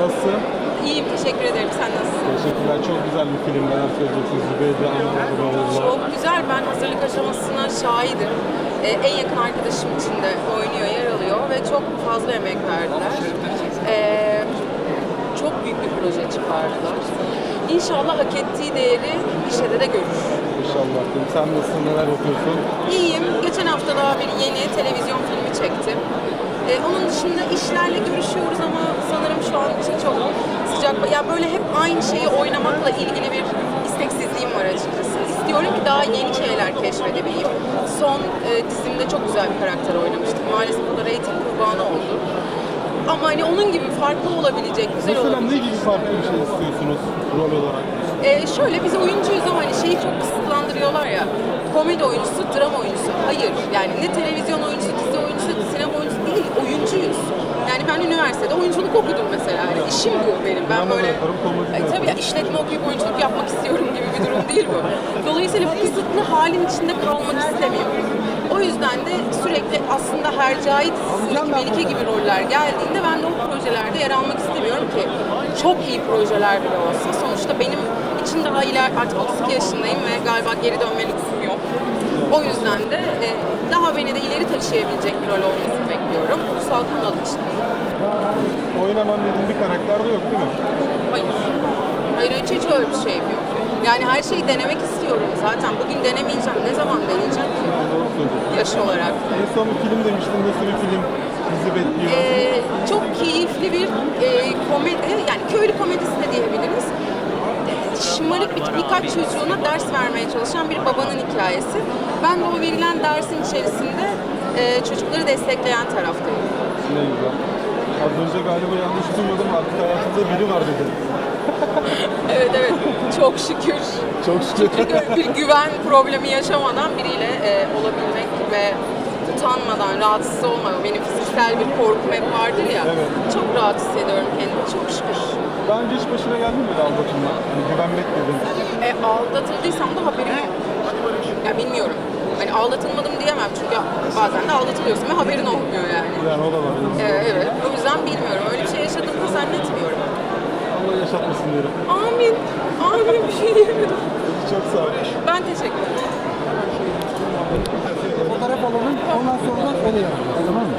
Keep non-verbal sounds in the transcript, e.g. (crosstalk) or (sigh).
Nasılsın? İyiyim, teşekkür ederim. Sen nasılsın? Teşekkürler. Çok güzel bir film. Neler söyleyeceksiniz? Zübeyde Anadolu'la. Çok güzel. Ben hazırlık aşamasına şahidim. Ee, en yakın arkadaşım için de oynuyor, yer alıyor ve çok fazla emek verdiler. Ee, çok büyük bir proje çıkardılar. İnşallah hak ettiği değeri işede de görür. İnşallah. Sen nasılsın? Neler yapıyorsun? İyiyim. Geçen hafta daha bir yeni televizyon filmi çektim. Ee, onun dışında işlerle görüşüyoruz ama şu an için çok sıcak. Ya böyle hep aynı şeyi oynamakla ilgili bir isteksizliğim var açıkçası. İstiyorum ki daha yeni şeyler keşfedebileyim. Son e, dizimde çok güzel bir karakter oynamıştım. Maalesef o da reyting kurbanı oldu. Ama hani onun gibi farklı olabilecek, güzel Mesela olabilecek. ne gibi farklı bir şey istiyorsunuz rol olarak? Ee, şöyle biz oyuncuyuz ama hani şeyi çok kısıtlandırıyorlar ya. Komedi oyuncusu, drama oyuncusu. Hayır. Yani ne televizyon oyuncusu, dizi oyuncusu değil. Oyuncuyuz. Yani ben üniversitede oyunculuk okudum mesela. Yani işim bu benim. Ben böyle E, tabii ya işletme okuyup oyunculuk yapmak istiyorum gibi bir durum değil bu. Dolayısıyla bu kısıtlı halin içinde kalmak istemiyorum. O yüzden de sürekli aslında Hercai dizisindeki Melike gibi roller geldiğinde ben de o projelerde yer almak istemiyorum ki çok iyi projeler bile olsa. Sonuçta benim için daha iler artık 32 yaşındayım ve galiba geri dönme lüksüm yok. O yüzden de e, daha beni de ileri taşıyabilecek bir rol olmasını bekliyorum. Ulusal kanal için. Oynamam dediğin bir karakter de yok değil mi? Hayır. Hayır hiç, hiç öyle bir şeyim yok. Yani her şeyi denemek istiyorum zaten. Bugün denemeyeceğim. Ne zaman deneyeceğim ki? Yaş olarak. En son bir film demiştin. Nasıl bir film bizi bekliyor? Ee, çok keyifli bir e, komedi, yani köylü komedisi de diyebiliriz. Şımarık bir, birkaç çocuğuna ders vermeye çalışan bir babanın hikayesi. Ben de o verilen dersin içerisinde e, çocukları destekleyen taraftayım. Ne güzel. Az önce galiba yanlış duymadım. Artık hayatımda biri var dedin. (laughs) Evet evet, çok şükür. Çok şükür. bir, bir güven problemi yaşamadan biriyle e, olabilmek ve utanmadan, rahatsız olmadan, benim fiziksel bir korkum hep vardır ya, Evet. çok rahat hissediyorum kendimi, çok şükür. Daha önce hiç başına geldi mi aldatılma? Hani güvenmek dedin. E, aldatıldıysam da haberim yok. Ya bilmiyorum. Hani aldatılmadım diyemem çünkü bazen de aldatılıyorsun ve haberin olmuyor yani. Yani o da var. E, evet, o yüzden bilmiyorum. Öyle bir şey yaşadığımı zannetmiyorum. Allah yaşatmasın derim. Amin, amin bir şey diyemedim. Çok sağ ol. Ben teşekkür ederim. Fotoğraf alalım. Ondan sonra da öyle yapalım. Tamam mı?